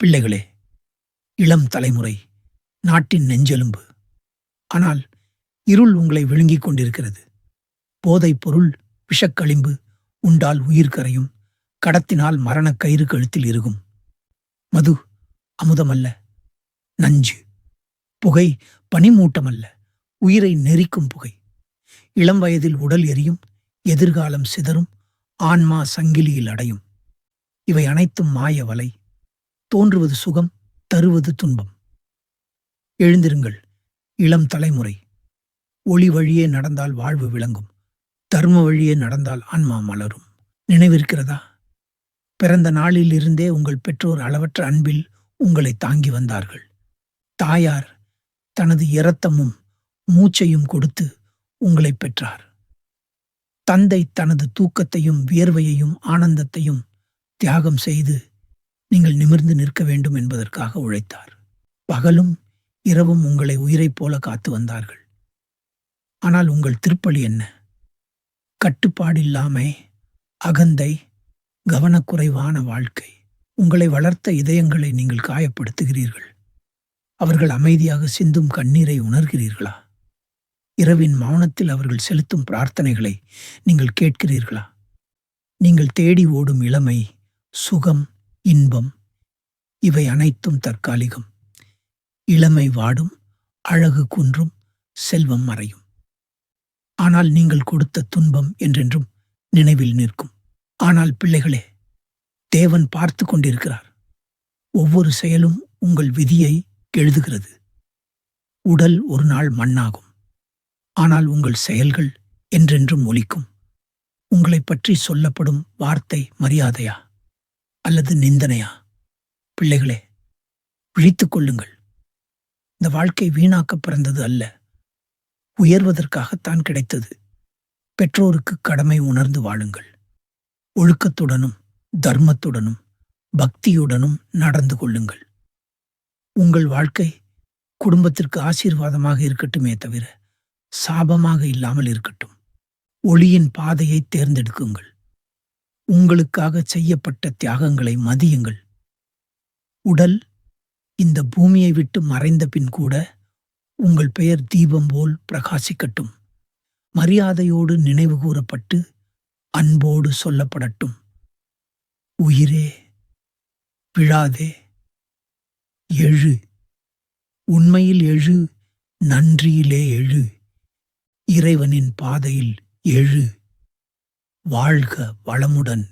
பிள்ளைகளே இளம் தலைமுறை நாட்டின் நெஞ்செலும்பு. ஆனால் இருள் உங்களை விழுங்கிக் கொண்டிருக்கிறது. போதைப் பொருள் விஷக்களிம்பு உண்டால் உயிர் கரையும் கடத்தினால் மரணக் கயிறு கழுத்தில் இருக்கும் மது அமுதமல்ல நஞ்சு. புகை பனிமூட்டமல்ல உயிரை நெரிக்கும் புகை. இளம் வயதில் உடல் எரியும் எதிர்காலம் சிதறும் ஆன்மா சங்கிலியில் அடையும். இவை அனைத்தும் மாய வலை. தோன்றுவது சுகம் தருவது துன்பம். எழுந்திருங்கள் இளம் தலைமுறை. ஒளி வழியே நடந்தால் வாழ்வு விளங்கும். தர்ம வழியே நடந்தால் ஆன்மா மலரும். நினைவிருக்கிறதா? பிறந்த நாளிலிருந்தே உங்கள் பெற்றோர் அளவற்ற அன்பில் உங்களை தாங்கி வந்தார்கள். தாயார் தனது இரத்தமும் மூச்சையும் கொடுத்து உங்களை பெற்றார். தந்தை தனது தூக்கத்தையும் வியர்வையையும் ஆனந்தத்தையும் தியாகம் செய்து நீங்கள் நிமிர்ந்து நிற்க வேண்டும் என்பதற்காக உழைத்தார். பகலும் இரவும் உங்களை உயிரைப் போல காத்து வந்தார்கள். ஆனால் உங்கள் திருப்பலி என்ன? கட்டுப்பாடில்லாமை அகந்தை கவனக்குறைவான வாழ்க்கை உங்களை வளர்த்த இதயங்களை நீங்கள் காயப்படுத்துகிறீர்கள். அவர்கள் அமைதியாக சிந்தும் கண்ணீரை உணர்கிறீர்களா? இரவின் மௌனத்தில் அவர்கள் செலுத்தும் பிரார்த்தனைகளை நீங்கள் கேட்கிறீர்களா? நீங்கள் தேடி ஓடும் இளமை சுகம் இன்பம். இவை அனைத்தும் தற்காலிகம். இளமை வாடும் அழகு குன்றும் செல்வம் மறையும். ஆனால் நீங்கள் கொடுத்த துன்பம் என்றென்றும் நினைவில் நிற்கும். ஆனால் பிள்ளைகளே தேவன் பார்த்து கொண்டிருக்கிறார். ஒவ்வொரு செயலும் உங்கள் விதியை எழுதுகிறது. உடல் ஒரு நாள் மண்ணாகும். ஆனால் உங்கள் செயல்கள் என்றென்றும் ஒலிக்கும். உங்களைப் பற்றி சொல்லப்படும் வார்த்தை மரியாதையா? அல்லது நிந்தனையா? பிள்ளைகளே விழித்துக் கொள்ளுங்கள். இந்த வாழ்க்கை வீணாக்க பிறந்தது அல்ல. உயர்வதற்காகத்தான் கிடைத்தது. பெற்றோருக்கு கடமை உணர்ந்து வாழுங்கள். ஒழுக்கத்துடனும் தர்மத்துடனும் பக்தியுடனும் நடந்து கொள்ளுங்கள். உங்கள் வாழ்க்கை குடும்பத்திற்கு ஆசீர்வாதமாக இருக்கட்டுமே தவிர சாபமாக இல்லாமல் இருக்கட்டும். ஒளியின் பாதையை தேர்ந்தெடுக்குங்கள். உங்களுக்காக செய்யப்பட்ட தியாகங்களை மதியுங்கள். உடல் இந்த பூமியை விட்டு மறைந்த பின் கூட உங்கள் பெயர் தீபம் போல் பிரகாசிக்கட்டும். மரியாதையோடு நினைவு கூறப்பட்டு அன்போடு சொல்லப்படட்டும். உயிரே விழாதே. எழு. உண்மையில் எழு நன்றியிலே எழு. இறைவனின் பாதையில் எழு. வாழ்க வளமுடன்.